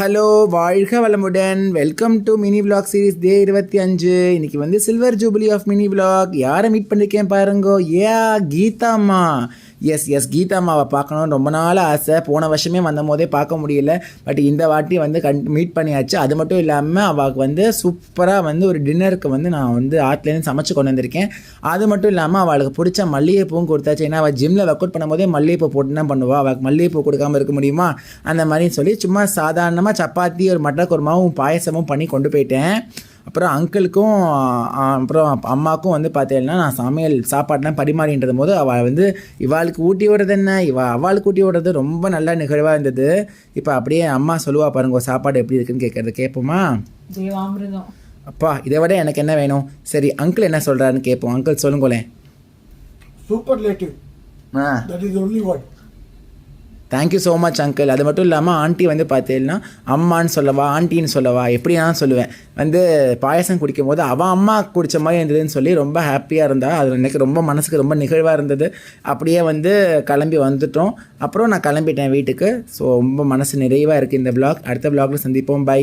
Hello வாழ்க வளமுடன். Welcome to mini vlog series day இருபத்தி அஞ்சு. இன்னைக்கு வந்து silver jubilee of mini vlog யாரை மீட் பண்ணியிருக்கேன் பாருங்கோ? ஏ கீதாம்மா. எஸ் எஸ் கீதாமாவை பார்க்கணும்னு ரொம்ப நாள் ஆசை. போன வருஷமே வந்த போதே பார்க்க முடியல. பட் இந்த வாட்டி வந்து கண் மீட் பண்ணியாச்சு. அது மட்டும் இல்லாமல் அவளுக்கு வந்து சூப்பராக வந்து ஒரு டின்னருக்கு வந்து நான் வந்து ஆற்றுலேருந்து சமைச்சு கொண்டு வந்திருக்கேன். அது மட்டும் இல்லாமல் அவளுக்கு பிடிச்ச மல்லிகைப்பூவும் கொடுத்தாச்சு. ஏன்னா அவள் ஜிம்மில் ஒர்க் அவுட் பண்ணும்போதே மல்லிகைப்பூ போட்டு தான் பண்ணுவாள் அவளுக்கு மல்லிகைப்பூ கொடுக்காம இருக்க முடியுமா? அந்த மாதிரி சொல்லி சும்மா சாதாரணமாக சப்பாத்தி ஒரு மட்டை குருமாவும் பாயசமும் பண்ணி கொண்டு போயிட்டேன். அப்புறம் அங்கிளுக்கும் ஆ, அப்புறம் அம்மாவுக்கும் வந்து பார்த்தீங்கன்னா நான் சமையல் சாப்பாடுலாம் பரிமாறின்றது போது அவள் வந்து இவாளுக்கு ஊட்டி விடுறது என்ன? இவ அவளுக்கு ஊட்டி விடுறது ரொம்ப நல்ல நிகழ்வாக இருந்தது. இப்போ அப்படியே அம்மா சொல்லுவா பாருங்க சாப்பாடு எப்படி இருக்குன்னு கேட்கறது கேட்போமா? தேவாமிர்தம் அப்பா இதை விட எனக்கு என்ன வேணும்? சரி அங்கிள் என்ன சொல்கிறாருன்னு கேட்போம். அங்கிள் சொல்லுங்களேன். Superlative. ஆ. That is the only word. Thank you so much uncle அது மட்டும் இல்லாமல் ஆண்டி வந்து பார்த்தீங்கன்னா அம்மான்னு சொல்லவா ஆண்டின்னு சொல்லவா எப்படி நான் சொல்லுவேன். வந்து பாயசம் குடிக்கும் போது அவன் அம்மா குடித்த மாதிரி இருந்ததுன்னு சொல்லி ரொம்ப ஹாப்பியாக இருந்தா. அது எனக்கு ரொம்ப மனசுக்கு ரொம்ப நிகழ்வாக இருந்தது. அப்படியே வந்து கிளம்பி வந்துட்டோம். அப்புறம் நான் கிளம்பிட்டேன் வீட்டுக்கு. ஸோ ரொம்ப மனசு நிறைவாக இருக்குது இந்த பிளாக் அடுத்த vlogல சந்திப்போம். பை